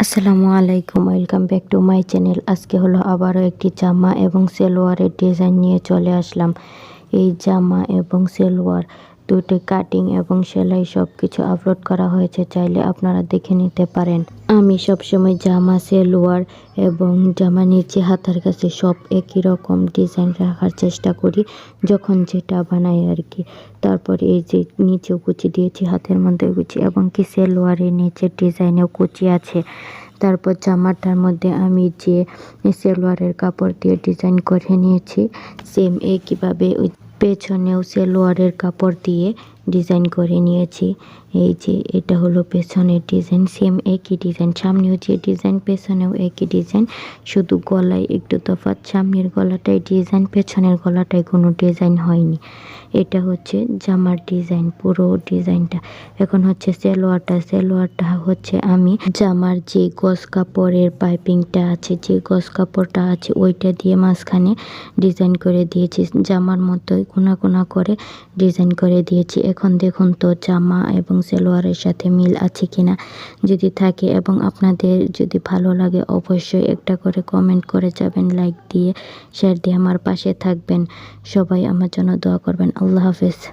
আসসালামু আলাইকুম, welcome back to my channel. আজকে হলো আবারও একটি জামা এবং সেলোয়ারের ডিজাইন নিয়ে চলে আসলাম। এই জামা এবং সেলোয়ার দুটি কাটিং এবং সেলাই সব কিছু আপলোড করা হয়েছে, চাইলে আপনারা দেখে নিতে পারেন। আমি সবসময় জামা, সেলোয়ার এবং জামা নিচে হাতার কাছে সব একই রকম ডিজাইন রাখার চেষ্টা করি, যখন যেটা বানাই আর কি। তারপরে এই যে নিচেও কুচি দিয়েছি, হাতের মধ্যে কুচি এবং কি সেলোয়ারের নিচে ডিজাইনেও কুচি আছে। তারপর জামাটার মধ্যে আমি যে সেলোয়ারের কাপড় দিয়ে ডিজাইন করে নিয়েছি সেম একইভাবে পেছনেও সেলোয়ারের কাপড় দিয়ে ডিজাইন করে নিয়েছি। এই যে এটা হলো পেছনের ডিজাইন সেম একই ডিজাইন, সামনেও যে ডিজাইন, পেছনেও একই ডিজাইন। শুধু গলায় একটু তফাৎ, সামনের গলাটায় ডিজাইন, পেছনের গলাটায় কোনো ডিজাইন হয়নি। এটা হচ্ছে জামার ডিজাইন, পুরো ডিজাইনটা। এখন হচ্ছে সেলোয়ারটা সেলোয়ারটা হচ্ছে আমি জামার যে গস কাপড়ের পাইপিংটা আছে, যে গস কাপড়টা আছে, ওইটা দিয়ে মাঝখানে ডিজাইন করে দিয়েছি। জামার মতোই কোনা কোনা করে ডিজাইন করে দিয়েছি। এখন দেখুন তো জামা এবং সেলোয়ারের সাথে মিল আছে কিনা। যদি থাকে এবং আপনাদের যদি ভালো লাগে, অবশ্যই একটা করে কমেন্ট করে যাবেন লাইক দিয়ে শেয়ার দিয়ে আমার পাশে থাকবেন। সবাই আমার জন্য দোয়া করবেন। আল্লাহ হাফেজ।